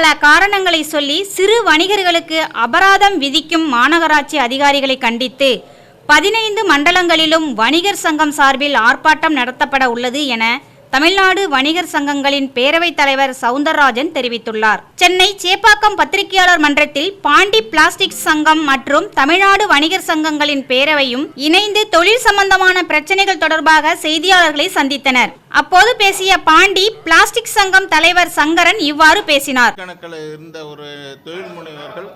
பல காரணங்களை சொல்லி சிறு வணிகர்களுக்கு அபராதம் விதிக்கும் மாநகராட்சி அதிகாரிகளை கண்டித்து பதினைந்து மண்டலங்களிலும் வணிகர் சங்கம் சார்பில் ஆர்ப்பாட்டம் நடத்தப்பட உள்ளது என தமிழ்நாடு வணிகர் சங்கங்களின் பேரவைத் தலைவர் சவுந்தரராஜன் தெரிவித்துள்ளார். சென்னை சேப்பாக்கம் பத்திரிகையாளர் மன்றத்தில் பாண்டி பிளாஸ்டிக் சங்கம் மற்றும் தமிழ்நாடு வணிகர் சங்கங்களின் பேரவையும் இணைந்து தொழில் சம்பந்தமான பிரச்சனைகள் தொடர்பாக செய்தியாளர்களை சந்தித்தனர். அப்போது பேசிய பாண்டி பிளாஸ்டிக் சங்கம் தலைவர் சங்கரன் இவ்வாறு பேசினார். கணக்கில் இருந்த ஒரு தொழில் முனைவர்கள்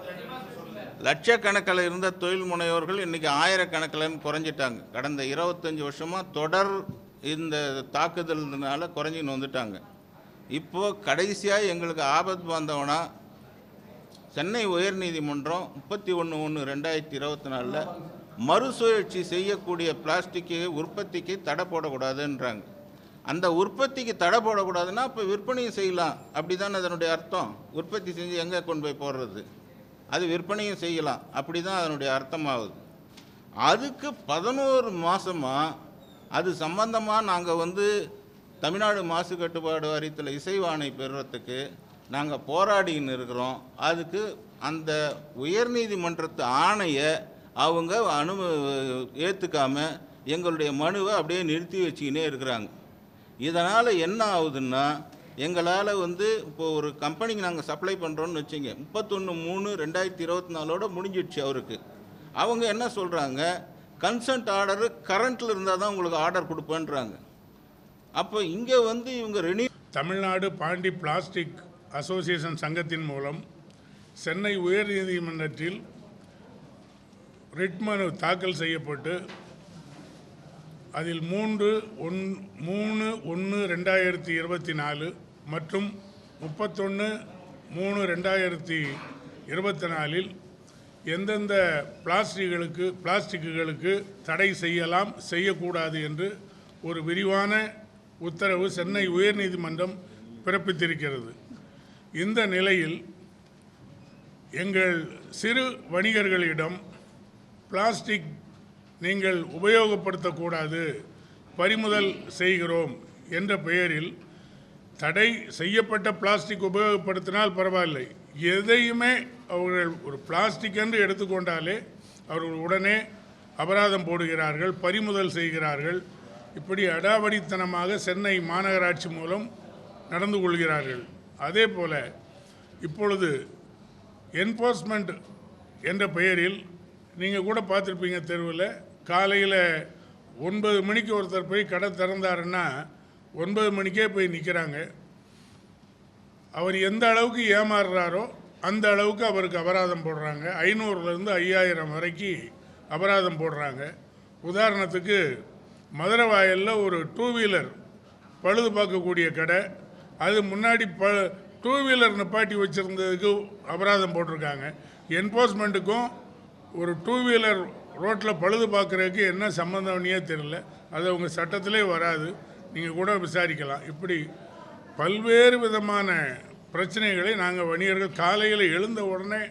லட்சக்கணக்கில் இருந்த தொழில் முனைவோர்கள் இன்னைக்கு ஆயிரக்கணக்கில் குறைஞ்சிட்டாங்க. கடந்த இருபத்தஞ்சி வருஷமாக தொடர் இந்த தாக்குதல்னால குறைஞ்சின்னு வந்துட்டாங்க. இப்போது கடைசியாக எங்களுக்கு ஆபத்து வந்தவனா சென்னை உயர்நீதிமன்றம் முப்பத்தி ஒன்று ஒன்று ரெண்டாயிரத்தி இருபத்தி நாலில் மறுசுழற்சி செய்யக்கூடிய பிளாஸ்டிக்கு உற்பத்திக்கு தடை போடக்கூடாதுன்றாங்க. அந்த உற்பத்திக்கு தடை போடக்கூடாதுன்னா இப்போ விற்பனையும் செய்யலாம். அப்படி தான் அதனுடைய அர்த்தம். உற்பத்தி செஞ்சு எங்கே கொண்டு போய் போடுறது? அது விற்பனையும் செய்யலாம். அப்படி தான் அதனுடைய அர்த்தமாகுது. அதுக்கு பதினோரு மாதமாக அது சம்பந்தமாக நாங்கள் வந்து தமிழ்நாடு மாசு கட்டுப்பாடு வாரியத்தில் இசைவாணை பெறுறதுக்கு நாங்கள் போராடின்னு இருக்கிறோம். அதுக்கு அந்த உயர்நீதிமன்றத்து ஆணையை அவங்க அனு ஏற்றுக்காம எங்களுடைய மனுவை அப்படியே நிறுத்தி வச்சுக்கினே இருக்கிறாங்க. இதனால் என்ன ஆகுதுன்னா எங்களால் வந்து இப்போ ஒரு கம்பெனிக்கு நாங்கள் சப்ளை பண்ணுறோன்னு வச்சுங்க முப்பத்தொன்று மூணு ரெண்டாயிரத்தி இருபத்தி நாலோட முடிஞ்சிடுச்சு அவருக்கு. அவங்க என்ன சொல்கிறாங்க கன்சன்ட் ஆர்டரு கரண்ட்டில் இருந்தால் தான் உங்களுக்கு ஆர்டர் கொடுப்பேன்றாங்க. அப்போ இங்கே வந்து இவங்க renew Tamilnadu Pondy plastic association சங்கத்தின் மூலம் சென்னை உயர்நீதிமன்றத்தில் ரிட் மனு தாக்கல் செய்யப்பட்டு அதில் மூன்று ஒன் மூணு ஒன்று ரெண்டாயிரத்தி இருபத்தி நாலு மற்றும் முப்பத்தொன்று மூணு ரெண்டாயிரத்தி இருபத்தி நாலில் எந்தெந்த பிளாஸ்டிக்குகளுக்கு பிளாஸ்டிக்குகளுக்கு தடை செய்யலாம் செய்யக்கூடாது என்று ஒரு விரிவான உத்தரவு சென்னை உயர்நீதிமன்றம் பிறப்பித்திருக்கிறது. இந்த நிலையில் எங்கள் சிறு வணிகர்களிடம் பிளாஸ்டிக் நீங்கள் உபயோகப்படுத்தக்கூடாது பறிமுதல் செய்கிறோம் என்ற பெயரில் தடை செய்யப்பட்ட பிளாஸ்டிக் உபயோகப்படுத்தினால் பரவாயில்லை. எதையுமே அவர்கள் ஒரு பிளாஸ்டிக் என்று எடுத்துக்கொண்டாலே அவர்கள் உடனே அபராதம் போடுகிறார்கள் பறிமுதல் செய்கிறார்கள். இப்படி அடாவடித்தனமாக சென்னை மாநகராட்சி மூலம் நடந்து கொள்கிறார்கள். அதே போல இப்பொழுது என்போர்ஸ்மெண்ட் என்ற பெயரில் நீங்கள் கூட பார்த்துருப்பீங்க தெருவில் காலையில் ஒன்பது மணிக்கு ஒருத்தர் போய் கடை திறந்தாருன்னா ஒன்பது மணிக்கே போய் நிற்கிறாங்க அவர் எந்த அளவுக்கு ஏமாறுறாரோ அந்த அளவுக்கு அவருக்கு அபராதம் போடுறாங்க. ஐநூறுலேருந்து ஐயாயிரம் வரைக்கும் அபராதம் போடுறாங்க. உதாரணத்துக்கு மதுரை வாயலில் ஒரு டூ வீலர் பழுது பார்க்கக்கூடிய கடை. அது முன்னாடி ப டூ வீலர் நிப்பாட்டி வச்சுருந்ததுக்கு அபராதம் போட்டிருக்காங்க. என்போர்ஸ்மெண்ட்டுக்கும் ஒரு டூ வீலர் ரோட்டில் பழுது பார்க்குறதுக்கு என்ன சம்மந்தம்னே தெரில அது அவங்க சட்டத்திலே வராது. நீங்கள் கூட விசாரிக்கலாம். இப்படி பல்வேறு விதமான பிரச்சனைகளை நாங்கள் வணிகர்கள் காலையில் எழுந்த உடனே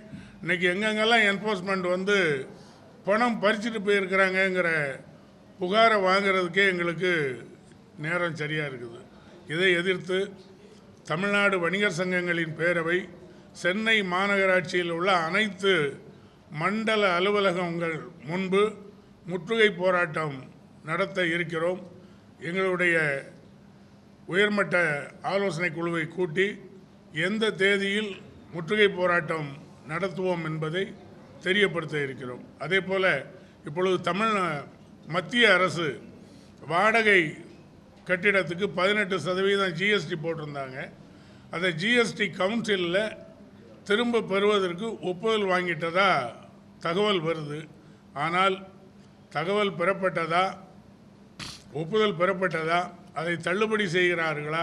இன்னைக்கு எங்கெங்கெல்லாம் என்ஃபோர்ஸ்மெண்ட் வந்து பணம் பறிச்சுட்டு போயிருக்கிறாங்கங்கிற புகாரை வாங்கிறதுக்கே எங்களுக்கு நேரம் சரியாக இருக்குது. இதை எதிர்த்து தமிழ்நாடு வணிகர் சங்கங்களின் பேரவை சென்னை மாநகராட்சியில் உள்ள அனைத்து மண்டல அலுவலகங்கள் முன்பு முற்றுகை போராட்டம் நடத்த இருக்கிறோம். எங்களுடைய உயர்மட்ட ஆலோசனை குழுவை கூட்டி எந்த தேதியில் முற்றுகை போராட்டம் நடத்துவோம் என்பதை தெரியப்படுத்த இருக்கிறோம். அதே போல் இப்பொழுது தமிழ் மத்திய அரசு வாடகை கட்டிடத்துக்கு பதினெட்டு சதவீதம் ஜிஎஸ்டி போட்டிருந்தாங்க. அந்த ஜிஎஸ்டி கவுன்சிலில் திரும்ப பெறுவதற்கு ஒப்புதல் வாங்கிட்டதா தகவல் வருது. ஆனால் தகவல் பெறப்பட்டதா ஒப்புதல் பெறப்பட்டதா? அதை தள்ளுபடி செய்கிறார்களா?